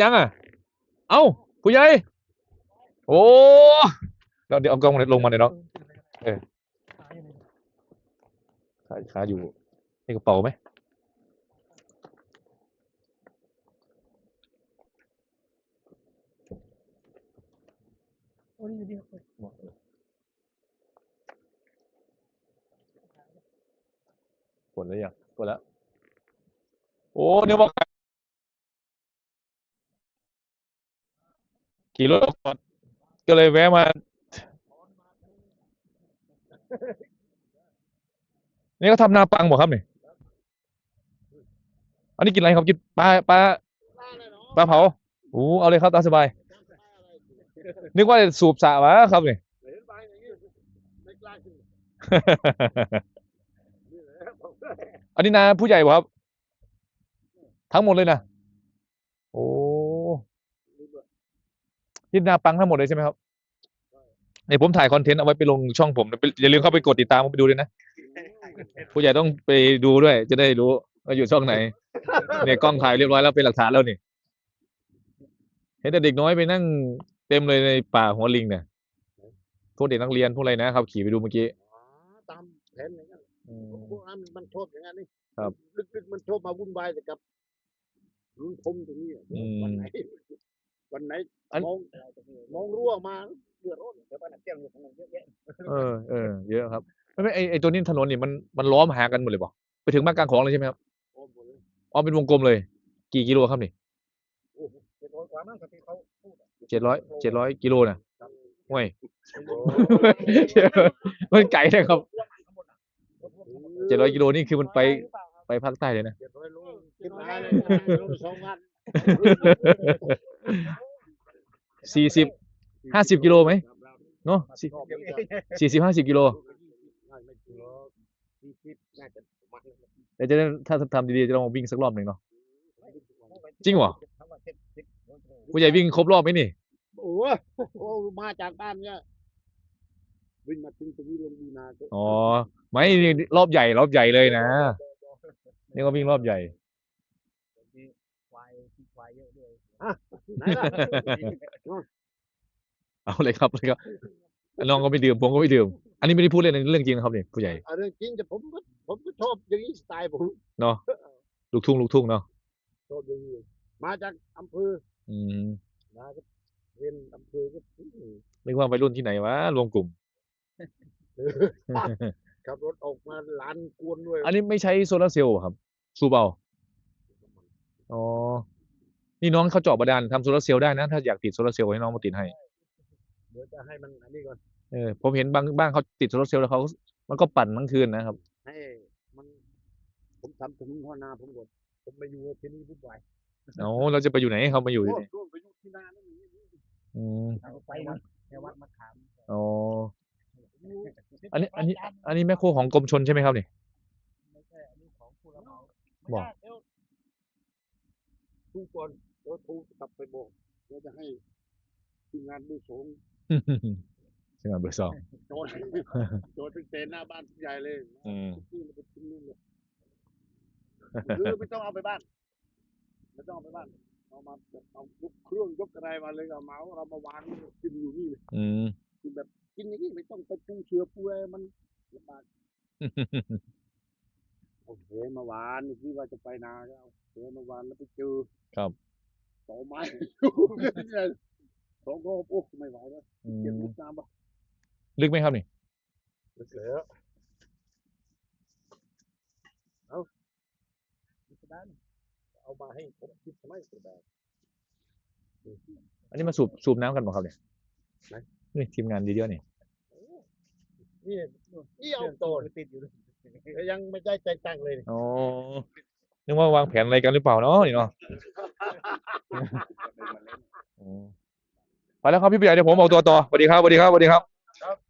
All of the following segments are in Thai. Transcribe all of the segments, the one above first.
ยังอะ เอ้าผู้ใหญ่ โอ้เราเดี๋ยวเอากล้องลงมาหน่อยเนาะเออขาขาอยู่ในกระเป๋าไหมโอ้นี่อยู่ดีครับกดแล้วยังกดแล้ว โอ้เนี่ยบอก ขี่รถก่อนก็เลยแวะมานี่ก็ทำนาปังบอกครับเนี่ยอันนี้กินอะไรครับกินปลาปลาปลาเผาโอ้เอาเลยครับตามสบาย นึกว่าจะสูบสระวะครับเนี่ยอันนี้นาผู้ใหญ่บ่ครับ ทั้งหมดเลยนะโอ้ นี่นาปังทั้งหมดเลยใช่ไหมครับเนี่ยผมถ่ายคอนเทนต์เอาไว้ไปลงช่องผมนะไปอย่าลืมเข้าไปกดติดตามไปดูด้วยนะผู้ใหญ่ต้องไปดูด้วย จะได้รู้ว่าอยู่ช่องไหนเนี่ยกล้องถ่ายเรียบร้อยแล้วเป็นหลักฐานแล้วนี่เห็นแต่เด็กน้อยไปนั่งเต็มเลยในป่าหัวลิงเนี่ยพวกเด็กนักเรียนพวกอะไรนะครับขี่ไปดูเมื่อกี้อ๋อตามแผนอย่างนั้นอืมพวกนั้นมันชอบอย่างนั้นนี่ครับ ลึกๆมันชอบมาวุ่นวายแต่กับลุงพมตรงนี้อะอืมวันไหน วันไหนอันมองมองรั่วมาเดือดร้อนเดี๋ยวบ้านเตี้ยงอยู่ข้างหลังเยอะแยะเออเออเยอะครับไม่ไม่ไอไอตัวนี้ถนนนี่มันมันล้อมหากันหมดเลยป่ะไปถึงบ้านกลางของเลยใช่ไหมครับโอ้โหเลยอ๋อเป็นวงกลมเลย กี่กิโลครับนี่โอ้โหเป็นร้อยกว่ามั้งที่เขาพูดอะเจ็ดร้อยเจ็ดร้อยกิโลนะห่วยโอ้โหมันไกลนะครับเจ็ดร้อยกิโลนี่คือมันไปไปภาคใต้เลยนะเจ็ดร้อยโลขึ้นมาเลยลงสองวัน สี่สิบห้าสิบกิโลไหมเนาะสี่ชอบมันจะสี่สิบห้าสิบกิโลไม่ไม่ถึงหรอกสี่สิบน่าจะประมาณนั้นเดี๋ยวจะได้ถ้าทำดีๆจะลองวิ่งสักรอบหนึ่งเนาะจริงเหรอผู้ใหญ่วิ่งครบรอบไหมนี่โอ้โหโอ้มาจากบ้านเนี่ยวิ่งมาถึงตรงนี้ลงดีนาก็อ๋อไม่นี่รอบใหญ่รอบใหญ่เลยนะนี่ก็วิ่งรอบใหญ่มีควายที่ควายเยอะ ด้วยไหนล่ะ เอาเลยครับเลยครับน้องก็ไม่ดื่มผมก็ไม่ดื่ม อันนี้ไม่ได้พูดเล่นอันนี้เรื่องจริงนะครับเนี่ยผู้ใหญ่เอาเรื่องจริงแต่ผมก็ผมก็ชอบอย่างนี้สไตล์ผมลูกทุ่งลูกทุ่งเนาะชอบอย่างนี้มาจากอำเภออืมมาก็เรียนอำเภอก็นึกว่าวัยรุ่นที่ไหนวะรวมกลุ่ม ขับรถออกมาหลานกวนด้วยอันนี้ไม่ใช้โซลาร์เซลล์เหรอครับสูบเอาอ๋อ นี่น้องเขาเจาะบาดาลทำโซลาร์เซลล์ได้นะ ถ้าอยากติดโซลาร์เซลล์ให้น้องมาติดให้ เดี๋ยวจะให้มันอันนี้ก่อน เออผมเห็นบางบ้านเขาติดโซลาร์เซลล์แล้วเขามันก็ปั่นทั้งคืนนะครับ ให้มันผมทำถนนหัวนาผมก่อนผมมาอยู่ที่นี่วุ่นวายอ๋อเราจะไปอยู่ไหนให้เขามาอยู่ที่โอ้นี่โหไปอยู่ที่นานั่นนี่อืมเอาไปวัดแค่วัดมะขามอ๋ออันนี้ อันนี้ อันนี้แม่โคของกรมชนใช่ไหมครับนี่ไม่ใช่อันนี้ของผู้รับเหมาบอกเดี๋ยวทูก่อน เดี๋ยวทูกลับไปบอกเดี๋ยวจะให้ทีมงานดูสงใช่ไหมเบอร์สองโจรโจรเป็นเซนหน้าบ้านผู้ใหญ่เลยอืมที่มันเป็นชิ้นนู่นเลยหรือไม่ต้องเอาไปบ้านไม่ต้องเอาไปบ้านเอามาแบบเอายกเครื่องยกอะไรมาเลยเอามาเรามาวางกินอยู่นี่เลยอืมกินแบบกินอย่างนี้ไม่ต้องไปปูเชือปูอะไรมันลำบากโอ้โหเมื่อวานนี่ที่ว่าจะไปนาก็เอาเฮ้ยเมื่อวานแล้วไปเจอครับต่ อไม้สองก็โอ้ไม่ไหวแล้วอืเก็บมลูกน้ำปะลึกไหมครับนี่เหลือเอามาให้ผมคิดทำไมกระดาษอันนี้มาสูบสูบน้ำกันป่ะครับเนี่ยไหนนี่ทีมงานเยอะๆนี่นี่นี่เอาโตนติดอยู่เลยยังไม่ได้ใจตั้งเลยอ๋อนึกว่าวางแผนอะไรกันหรือเปล่าเนาะนี่เนาะอืม ไปแล้วครับพี่ผู้ใหญ่เดี๋ยวผมออกตัวต่อสวัสดีครับสวัสดีครับสวัสดีครับ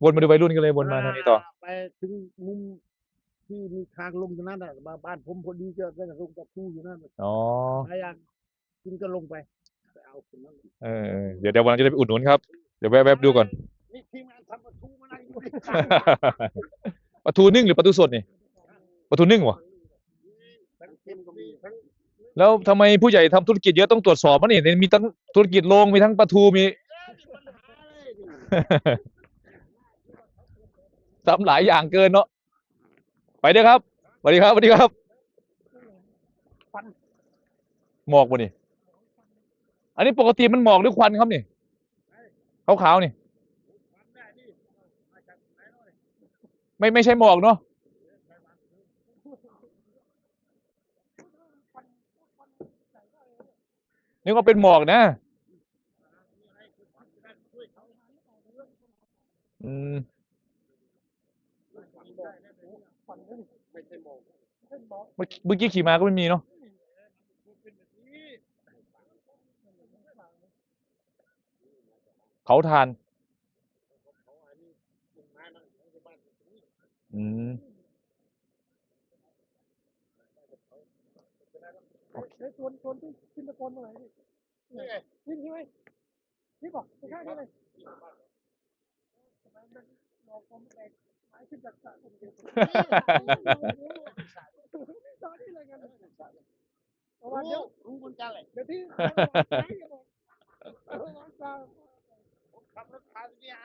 วนมาดูวัยรุ่นกันเลยวนมาทางนี้ต่อ ไปถึงมุมที่มีทางลงตรงนั้นน่ะมาบ้านผมพอดีก็ได้ลงกับคู่อยู่นั่นน่ะอ๋อใครอยากกินก็ลงไปไปเอาคนนั้นเออเออเดี๋ยวเดี๋ยววันหลังจะได้ไปอุดหนุนครับ เดี๋ยวแวบๆดูก่อน นี่ทีมงานทำประตูมานั่งอยู่ปลาทูนึ่งหรือปลาทูสดนี่ปลาทูนึ่งวะ แล้วทำไมผู้ใหญ่ทำธุรกิจเยอะต้องตรวจสอบมั้เนี่ยมีทั้งธุรกิจโรงมีทั้งปลาทูมีทำหลายอย่างเกินเนาะไปเด้อครับสวัสดีครับสวัสดีครับหมอกวะนี่อันนี้ปกติมันหมอกหรือควันครับนี่ขาวๆนี่ไม่ไม่ใช่หมอกเนาะ นึกว่าเป็นหมอกนะ อืมเมื่อเมื่อกี้ขี่มาก็ไม่มีเนาะเขาทาน อืม เฮ้ย ชวนชวนที่ขึ้นตะโกนตรงไหนดินี่ใช่ไหมนี่บอกไม่ใช่ใช่ไหมบอกผมแตกไม้ขึ้นจากสระผมเดียวตอนนี้อะไรกันเพราะว่าเดี๋ยวรู้เหมือนกันเลยเดี๋ยวที่ขับรถผ่านเนี่ย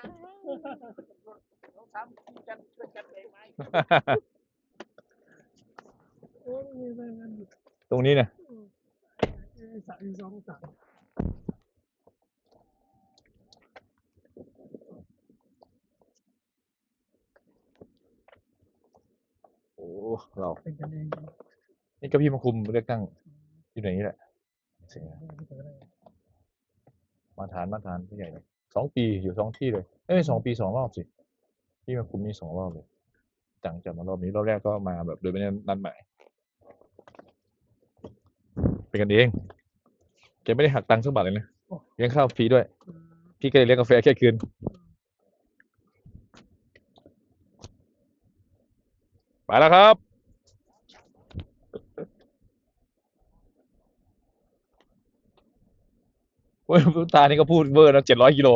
เราทำที่กันช่วยกันเองไหมโอ้ยมีอะไรกันตรงนี้เนี่ย สามสองสามโอ้เราเป็นกันเองนี่ก็พี่มาคุมเลือกตั้งที่ไหนนี่แหละเสียมาทานมาทานผู้ใหญ่เลยสองปีอยู่สองที่เลยเอ้ยสองปีสองรอบสิพี่มาคุมนี่สองรอบเลยจังจากมารอบนี้รอบแรกก็มาแบบโดยไม่ได้นัดหมายเป็นกันเอง แกไม่ได้หักตังค์สักบาทเลยนะเลี้ยงข้าวฟรีด้วย พี่ก็เลยเลี้ยงกาแฟแค่คืนไปแล้วครับ โอ้ยตานี่ก็พูดเบอร์นะเจ็ดร้อยกิโล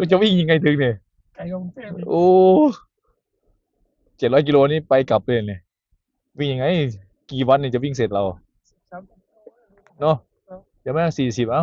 มันจะวิ่งยังไงถึงเนี่ยไก่กรุงเทพโอ้เจ็ดร้อยกิโลนี่ไปกลับเลยเนี่ยวิ่งยังไง กี่วันเนี่ยจะวิ่งเสร็จเราครับเนาะ เดี๋ยวแม่สี่สิบเอ้า